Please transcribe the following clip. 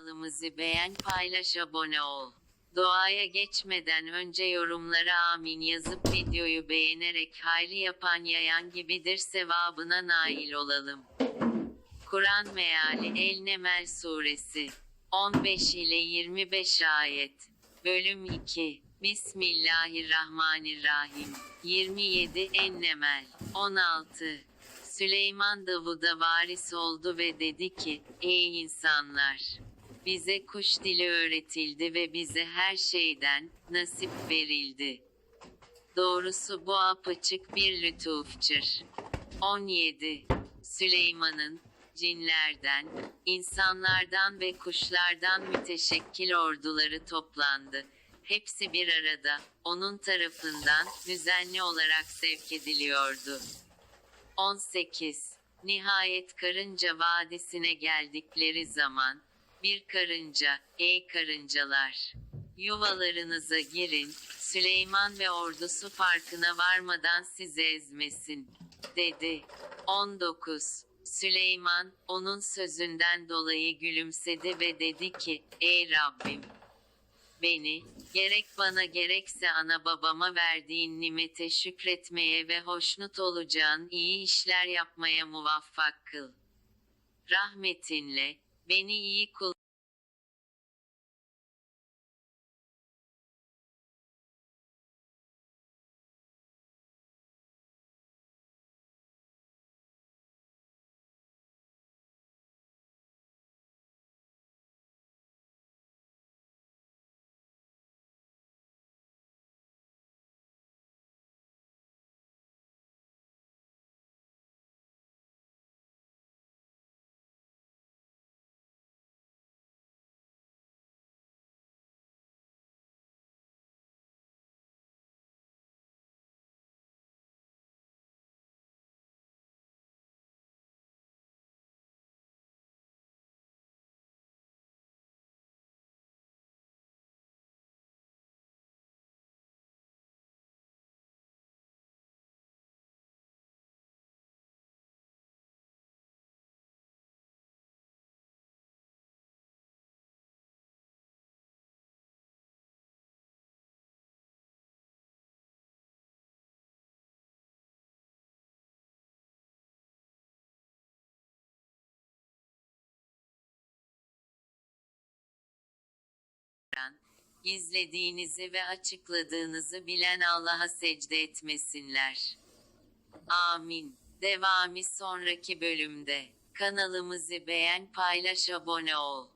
Kanalımızı beğen, paylaş, abone ol. Doğaya geçmeden önce yorumlara amin yazıp videoyu beğenerek hayri yapan yayan gibidir sevabına nail olalım. Kur'an meali El Nemel Suresi 15 ile 25 ayet Bölüm 2 Bismillahirrahmanirrahim 27 En-Nemel 16 Süleyman Davud'a varis oldu ve dedi ki, Ey insanlar! Bize kuş dili öğretildi ve bize her şeyden, nasip verildi. Doğrusu bu apaçık bir lütufçur. 17. Süleyman'ın, cinlerden, insanlardan ve kuşlardan müteşekkil orduları toplandı. Hepsi bir arada, onun tarafından, düzenli olarak sevk ediliyordu. 18. Nihayet karınca vadisine geldikleri zaman, bir karınca, ey karıncalar! Yuvalarınıza girin, Süleyman ve ordusu farkına varmadan sizi ezmesin, dedi. 19. Süleyman, onun sözünden dolayı gülümsedi ve dedi ki, ey Rabbim! Beni, gerek bana gerekse ana babama verdiğin nimete şükretmeye ve hoşnut olacağın iyi işler yapmaya muvaffak kıl. Rahmetinle, beni iyi kul gizlediğinizi ve açıkladığınızı bilen Allah'a secde etmesinler. Amin. Devamı sonraki bölümde. Kanalımızı beğen, paylaş, abone ol.